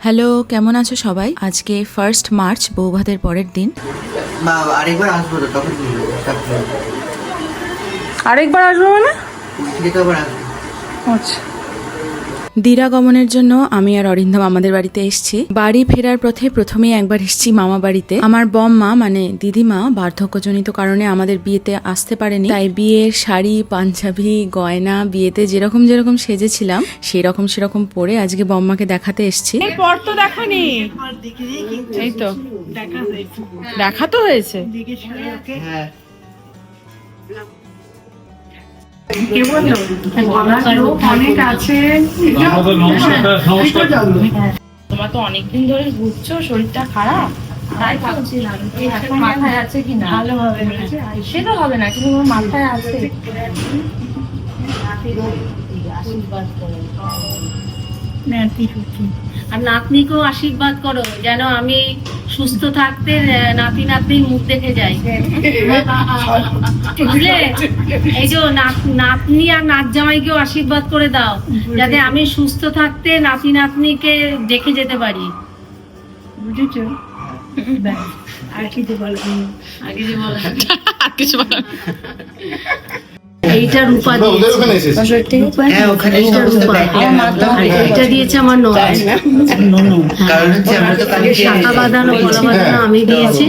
Hello কেমন আছো সবাই? আজকে ফার্স্ট মার্চ বৌভাতের পরের দিন। আরেকবার আসব তো তখন নিয়ে আরেকবার আসব মানে? আচ্ছা। দিরা গমনের জন্য আমি আর অরিন্দম আমাদের বাড়িতে এসেছি। বাড়ি ফেরার পথে প্রথমেই একবার এসেছি মামা বাড়িতে। আমার বম্মা মানে দিদিমা বার্ধক্যজনিত কারণে আমাদের বিয়েতে আসতে পারেনি। তাই বিয়ের শাড়ি পাঞ্জাবি গয়না বিয়েতে যেরকম যেরকম সেজেছিলাম সেরকম সেরকম পরে আজকে বম্মাকে দেখাতে এসেছি। এরপর তো দেখনি। এই তো। দেখা তো হয়েছে। হ্যাঁ। তোমার তো অনেকদিন ধরে ঘুরছো শরীরটা খারাপ? তাই ভাবছিলাম মাথায় আছে কি না। ভালো হবে সে তো হবে না কিন্তু মাথায় আছে। আশীর্বাদ করো। আর নাতনিকেও আশীর্বাদ করো যেন আমি সুস্থ থাকতে নাতি নাতনির মুখ দেখে যাই। বুঝলে? এই যে নাত- নাতনি আর নাত জামাইকেও আশীর্বাদ করে দাও যাতে আমি সুস্থ থাকতে নাতি নাতনিকে দেখে যেতে পারি। বুঝেছ? আর কিছু বলো আর কিছু বলো এইটা রূপা দিয়েছে। হ্যাঁ আর এইটা দিয়েছে আমার নয় কারণ হচ্ছে আমরা তো কালকে শাখা বাঁধানো কলা বাঁধানো আমি দিয়েছি।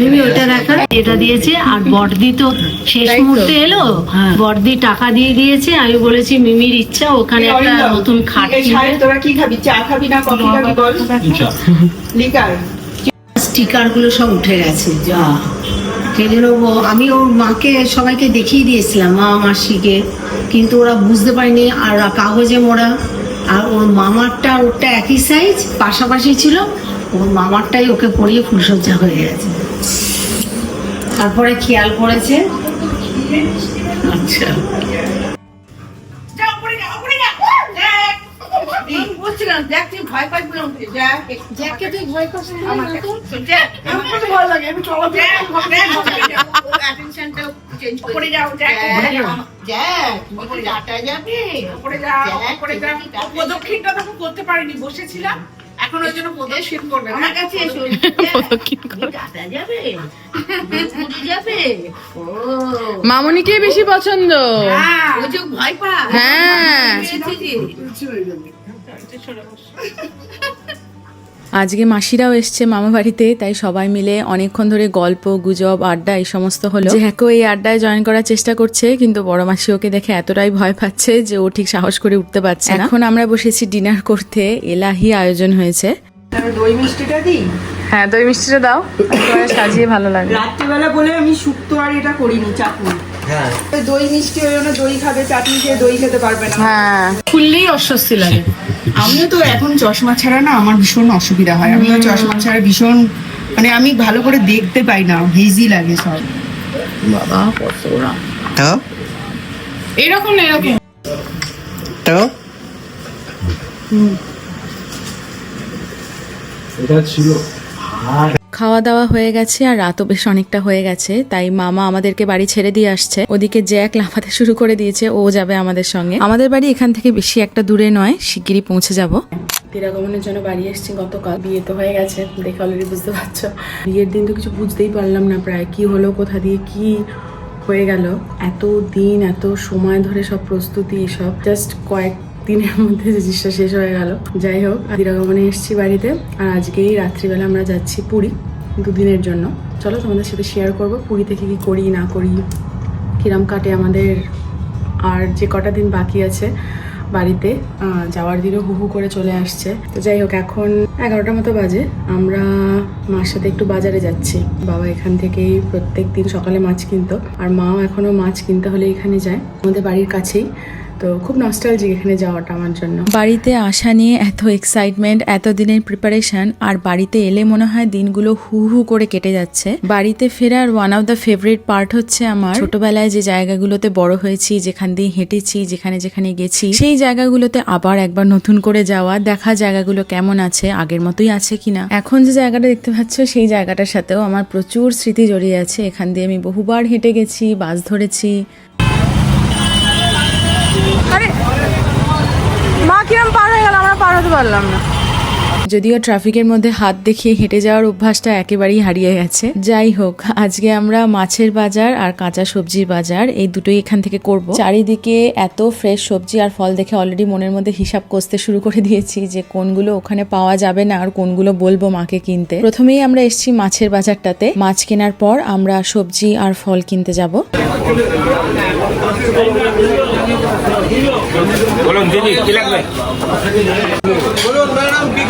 মিমি ওটা রাখা এটা দিয়েছে আর বর্দি তো শেষ মুহূর্তে এলো। বর্দি টাকা দিয়ে দিয়েছে আমি বলেছি মিমির ইচ্ছা ওখানে একটা নতুন খাট তোরা কি খাবি? চা খাবি না কফি খাবি বল? লিকার। স্টিকারগুলো সব উঠে গেছে যা। সেই জন্য ও- আমি ওর মাকে সবাইকে দেখিয়ে দিয়েছিলাম মা মাসিকে কিন্তু ওরা বুঝতে পারেনি আর কাগজে মোড়া আর ওর মামারটা ওরটা একই সাইজ পাশাপাশি ছিল ওর মামারটাই ওকে পরিয়ে ফুলসজ্জা হয়ে গেছে তারপরে খেয়াল করেছে আচ্ছা ভয় পাস বলে দেখ জ্যাকে তুই ভয় করছিস আমাকে আমার খুব ভালো লাগে আমি চলো অ্যাটেনশনটা চেঞ্জ করে যাও দেখ দেখ উপরে যাটা যাবে। উপরে যাও উপরে যাও। প্রদক্ষিণটা তখন করতে পারিনি বসেছিলাম। এখন ওই জন্য প্রদক্ষিণ করবে আমার কাছে এসো। যাটা যাবে। যাবে। মামনিকে বেশি পছন্দ। হ্যাঁ। ওই যে ভয় পা হ্যাঁ। আজকে মাসিরাও এসছে মামা বাড়িতে তাই সবাই মিলে অনেকক্ষণ ধরে গল্প গুজব আড্ডা এই সমস্ত হলো। যে হ্যাকো এই আড্ডায় জয়েন করার চেষ্টা করছে কিন্তু বড় মাসি ওকে দেখে এতটাই ভয় পাচ্ছে যে ও ঠিক সাহস করে উঠতে পারছে না। এখন আমরা বসেছি ডিনার করতে এলাহি আয়োজন হয়েছে। দই মিষ্টিটা দিই? হ্যাঁ দই মিষ্টিটা দাও। সাজিয়ে ভালো লাগে রাত্রিবেলা বলে আমি শুক্তো আর এটা করিনি চাটনি। হ্যাঁ। দই মিষ্টি ওই জন্য দই খাবে চাটনি খেয়ে দই খেতে পারবে না। হ্যাঁ। খুললেই অস্বস্তি লাগে। আমিও তো এখন চশমা ছাড়া না আমার ভীষণ অসুবিধা হয়। আমিও চশমা ছাড়া ভীষণ মানে আমি ভালো করে দেখতে পাই না হেজি লাগে সব। বাবা তো এরকম এরকম। তো খাওয়া দাওয়া হয়ে গেছে আর রাতও বেশ অনেকটা হয়ে গেছে। তাই মামা আমাদেরকে বাড়ি ছেড়ে দিয়ে আসছে। ওদিকে জ্যাক লাফাতে শুরু করে দিয়েছে, ও যাবে আমাদের সঙ্গে। আমাদের বাড়ি এখান থেকে বেশি একটা দূরে নয়, শিগগিরই পৌঁছে যাব। তিরাগমনের জন্য বাড়ি এসেছি গতকাল। বিয়ে তো হয়ে গেছে, দেখে অলরেডি বুঝতে পারছ। বিয়ের দিন তো কিছু বুঝতেই পারলাম না প্রায়। কি হলো, কোথা দিয়ে কি হয়ে গেল? এত দিন, এত সময় ধরে সব প্রস্তুতি, সব জাস্ট কয়েক দিনের মধ্যে জিনিসটা শেষ হয়ে গেল। যাই হোক দিরাগমনে এসেছি বাড়িতে। আর আজকেই রাত্রিবেলা আমরা যাচ্ছি পুরী। দুদিনের জন্য। চলো তোমাদের সাথে শেয়ার করব পুরী থেকে কি করি, না করি, কিরম কাটে আমাদের। আর যে কটা দিন বাকি আছে বাড়িতে যাওয়ার দিনও হু হু করে চলে আসছে। তো যাই হোক, এখন এগারোটা মতো বাজে। আমরা মার সাথে একটু বাজারে যাচ্ছি। বাবা এখান থেকেই প্রত্যেক দিন সকালে মাছ কিনতো। আর মাও এখনও মাছ কিনতে হলে এখানে যায়। আমাদের বাড়ির কাছেই। তো খুব নস্টালজিক এখানে যাওয়াটা আমার জন্য। বাড়িতে আসা নিয়ে এত এক্সাইটমেন্ট এত দিনের প্রিপারেশন আর বাড়িতে এলে মনে হয় দিনগুলো হু হু করে কেটে যাচ্ছে। বাড়িতে ফেরার one of the favourite part হচ্ছে আমার ছোটবেলায় যে জায়গাগুলোতে বড় হয়েছি, যেখান দিয়ে হেঁটেছি, যেখানে যেখানে গেছি, সেই জায়গাগুলোতে আবার একবার নতুন করে যাওয়া, দেখা জায়গাগুলো কেমন আছে, আগের মতোই আছে কিনা। এখন যে জায়গাটা দেখতে পাচ্ছ, সেই জায়গাটার সাথেও আমার প্রচুর স্মৃতি জড়িয়ে আছে। এখান দিয়ে আমি বহুবার হেঁটে গেছি, বাস ধরেছি আরে মা কিরম পার হয়ে গেল, আমরা পার হতে পারলাম না। যদিও ট্রাফিকের মধ্যে হাত দেখিয়ে হেঁটে যাওয়ার অভ্যাসটা একেবারেই হারিয়ে গেছে। যাই হোক, আজকে আমরা মাছের বাজার আর কাঁচা সবজির বাজার, এই দুটোই এখান থেকে করব। চারিদিকে এত ফ্রেশ সবজি আর ফল দেখে অলরেডি মনের মধ্যে হিসাব কষতে শুরু করে দিয়েছি যে কোনগুলো ওখানে পাওয়া যাবে না আর কোনগুলো বলব মাকে কিনতে। প্রথমেই আমরা এসেছি মাছের বাজারটাতে। মাছ কেনার পর আমরা সবজি আর ফল কিনতে যাব। বলুন দিদি কি লাগবে?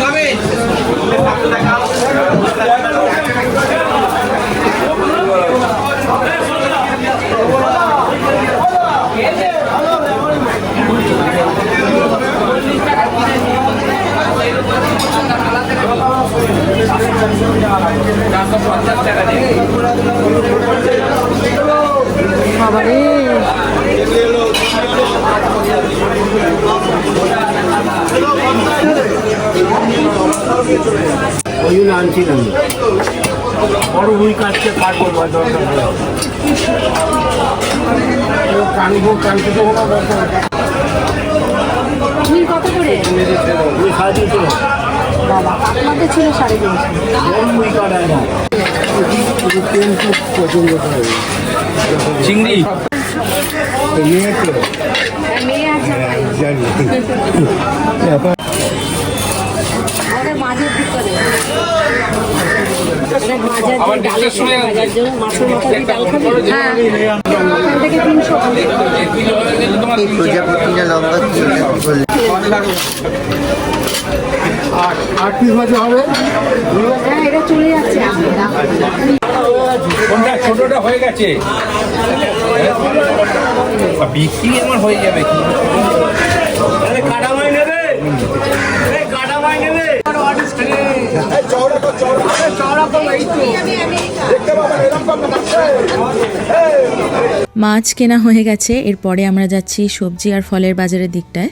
বাবারে ওই জন্য আনছিলাম বড় রুই কাটতে কাটবো কানবো কানতে তো কোনো দরকার কত করে? রুই সাড়ে তিনশো। বাবা আপনাদের ছিল সাড়ে তিনশো। বড় রুই কাটা এটা। তেল খুব পছন্দ করে চিংড়ি মেয়ে তো জানি। এটা মাঝের যে ডাল ভাজার জন্য মাছের মাথা দিয়ে ডাল খাবি হ্যাঁ। ওখান থেকে তিনশো প্রজাপতিটা লম্বা ছিল কি বললে আট আট পিস মাছ হবে? হ্যাঁ এটা চলে যাচ্ছে। কোনটা? ছোটটা হয়ে গেছে। বিক্রি আমার হয়ে যাবে কি কাটামাই নেবে কাটামাই নেবে মাছ কেনা হয়ে গেছে এরপরে আমরা যাচ্ছি সবজি আর ফলের বাজারের দিকটায়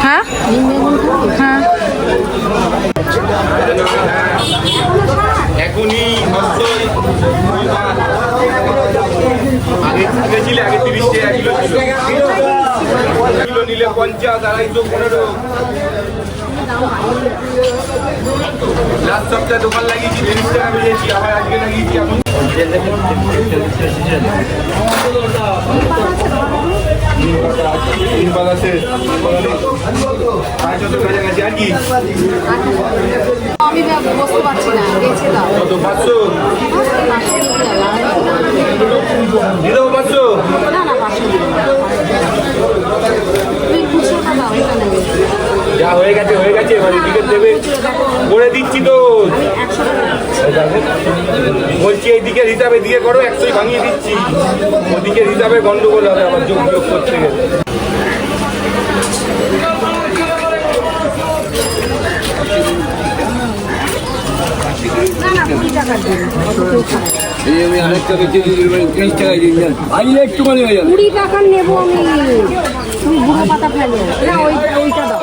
হ্যাঁ হ্যাঁ এখনই হস্তই আগে আগে ছিল আগে তিরিশ টাকা কিলো ছিল কিলো নিলে পঞ্চাশ আড়াইশো পনেরো। লাস্ট সপ্তাহে দোকান লাগিয়েছি তিরিশ টাকা বেরিয়েছি আবার আজকে লাগিয়েছি এখন তিন পাতা শেষ সাড়ে কাছাকাছি আর কি? আমি বসতে পারছি না গেছে দাও কত পাঁচশো? দিয়ে পাঁচশো? না না পাঁচশো তুমি খুচরোটা দাও এখানে যা হয়ে গেছে হয়ে গেছে এবার এদিকে দেবে। করে দিচ্ছি তো। টাকা এই দেখো। বলছি এইদিকে হিসাবে দিয়ে করো একশোই ভাঙিয়ে দিচ্ছি। ওদিকে হিসাবে গন্ডগোল হবে আমার যোগ বিয়োগ করতে গেলে। না না কুড়ি দিন নেব আমি। তুমি বুড়ো পাতা ফেলো না ওই ওইটা দাও।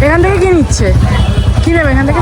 এখান থেকে কি নিচ্ছে কি নেবে এখান থেকে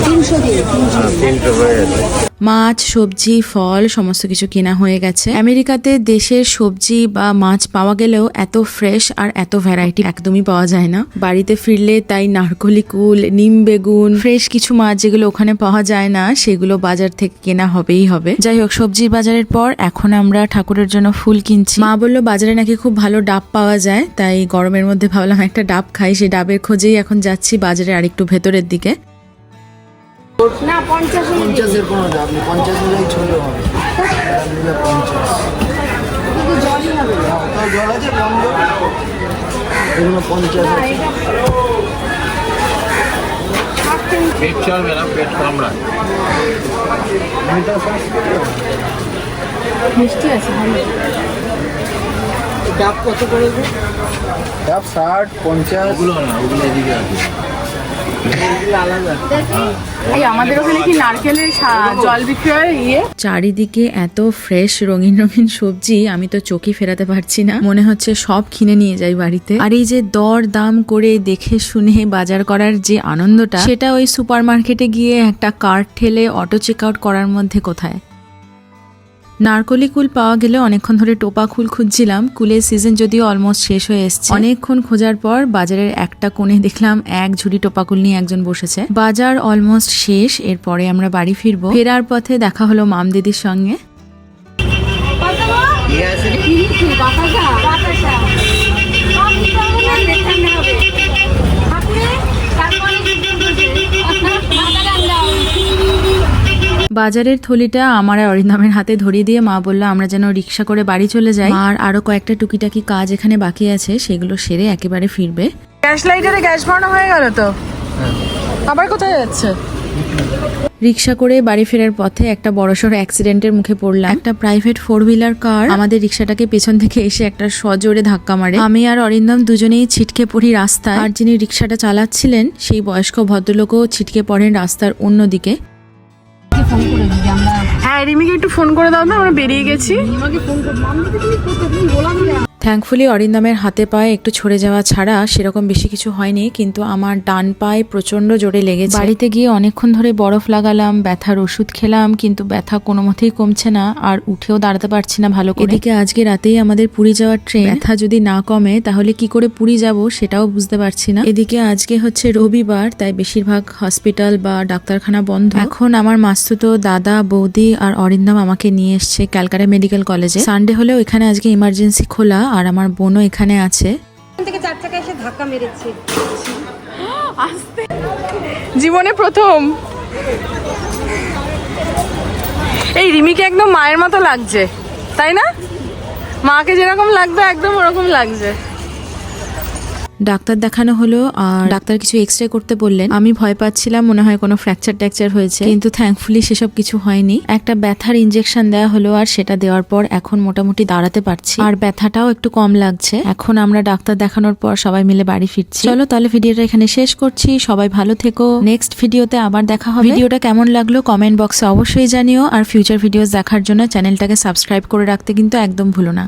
তিনশো দিয়ে তিনশো মাছ, সবজি, ফল, সমস্ত কিছু কেনা হয়ে গেছে। আমেরিকাতে দেশের সবজি বা মাছ পাওয়া গেলেও এত ফ্রেশ আর এত ভ্যারাইটি একদমই পাওয়া যায় না। বাড়িতে ফিরলে তাই নারকলি কুল, নিম বেগুন ফ্রেশ কিছু মাছ যেগুলো ওখানে পাওয়া যায় না, সেগুলো বাজার থেকে কেনা হবেই হবে। যাই হোক সবজির বাজারের পর এখন আমরা ঠাকুরের জন্য ফুল কিনছি। মা বলল, বাজারে নাকি খুব ভালো ডাব পাওয়া যায়। তাই গরমের মধ্যে ভাবলাম, একটা ডাব খাই। সেই ডাবের খোঁজেই এখন যাচ্ছি বাজারে আরেকটু ভেতরের দিকে। না পঞ্চাশ পঞ্চাশের কোনো দাম নেই পঞ্চাশ হলেই ছোটো হবে। পঞ্চাশ। জলই হবে। ওটাও জল আছে বন্ধ এগুলো পঞ্চাশ পেট চলবে না পেট কামড়ায়। মিষ্টি আছে ভালো। ডাব কত করে? ডাব ষাট পঞ্চাশ। ওগুলো না ওগুলো এদিকে আছে। ইয়ে? চারিদিকে এত ফ্রেশ রঙিন রঙিন সবজি, আমি তো চোখে ফেরাতে পারছি না। মনে হচ্ছে সব কিনে নিয়ে যাই বাড়িতে। আর এই যে দর দাম করে দেখে শুনে বাজার করার যে আনন্দটা, সেটা ওই সুপার মার্কেটে গিয়ে একটা কার্ট ঠেলে অটো চেক আউট করার মধ্যে কোথায়? নারকলি কুল পাওয়া গেলে অনেকক্ষণ ধরে টোপা কুল খুঁজছিলাম, কুলের সিজন যদিও অলমোস্ট শেষ হয়ে এসছে। অনেকক্ষণ খোঁজার পর বাজারের একটা কোণে দেখলাম এক ঝুড়ি টোপা কুল নিয়ে একজন বসেছে। বাজার অলমোস্ট শেষ, এরপরে আমরা বাড়ি ফিরবো। ফেরার পথে দেখা হলো মাম দিদির সঙ্গে। বাজারের থলিটা আমার আর অরিন্দমের হাতে ধরিয়ে দিয়ে মা বলল আমরা যেন রিক্সা করে বাড়ি চলে যাই। আর আরও কয়েকটা টুকিটাকি কাজ এখানে বাকি আছে সেগুলো সেরে একেবারে ফিরবে। গ্যাস লাইটারে গ্যাস ভরানো হয়ে গেল তো? আবার কোথায় যাচ্ছে? রিক্সা করে বাড়ি ফেরার পথে একটা বড়সড় অ্যাক্সিডেন্টের মুখে পড়লাম। একটা প্রাইভেট ফোর হুইলার কার আমাদের রিক্সাটাকে পেছন থেকে এসে একটা সজোরে ধাক্কা মারে। আমি আর অরিন্দম দুজনেই ছিটকে পড়ি রাস্তায়। আর যিনি রিক্সাটা চালাচ্ছিলেন সেই বয়স্ক ভদ্রলোকও ছিটকে পড়েন রাস্তার অন্যদিকে। হ্যাঁ রিমিকে একটু ফোন করে দাও না আমরা বেরিয়ে গেছি। থ্যাঙ্কফুলি অরিন্দমের হাতে পায়ে একটু ছড়ে যাওয়া ছাড়া সেরকম বেশি কিছু হয়নি কিন্তু আমার ডান পায়ে প্রচণ্ড জোরে লেগেছে। বাড়িতে গিয়ে অনেকক্ষণ ধরে বরফ লাগালাম ব্যথার ওষুধ খেলাম কিন্তু ব্যথা কোনো মতেই কমছে না আর উঠেও দাঁড়াতে পারছি না ভালো করে। এদিকে আজকে রাতেই আমাদের পুরী যাওয়ার ট্রেন। ব্যথা যদি না কমে তাহলে কি করে পুরী যাব সেটাও বুঝতে পারছি না। এদিকে আজকে হচ্ছে রবিবার তাই বেশিরভাগ হসপিটাল বা ডাক্তারখানা বন্ধ। এখন আমার মাস্তুতো দাদা বৌদি আর অরিন্দম আমাকে নিয়ে এসছে ক্যালকাটা মেডিকেল কলেজে। সানডে হলেও এখানে আজকে ইমার্জেন্সি খোলা আর আমার বোনও এখানে আছে। জীবনে প্রথম। এই রিমিকে একদম মায়ের মতো লাগছে তাই না? মাকে যেরকম লাগবে একদম ওরকম লাগছে। ডাক্তার দেখানো হলো আর ডাক্তার কিছু এক্স রে করতে বললেন। আমি ভয় পাচ্ছিলাম, মনে হয় কোনো ফ্র্যাকচার ট্যাকচার হয়েছে। কিন্তু থ্যাঙ্কফুলি সেসব কিছু হয়নি। একটা ব্যথার ইনজেকশন দেওয়া হলো আর সেটা দেওয়ার পর এখন মোটামুটি দাঁড়াতে পারছি। আর ব্যথাটাও একটু কম লাগছে। এখন আমরা ডাক্তার দেখানোর পর সবাই মিলে বাড়ি ফিরছি। চলো তাহলে ভিডিওটা এখানে শেষ করছি। সবাই ভালো থেকো। নেক্সট ভিডিওতে আবার দেখা হবে। ভিডিওটা কেমন লাগল কমেন্ট বক্সে অবশ্যই জানিও। আর ফিউচার ভিডিওস দেখার জন্য চ্যানেলটাকে সাবস্ক্রাইব করে রাখতে কিন্তু একদম ভুলো না।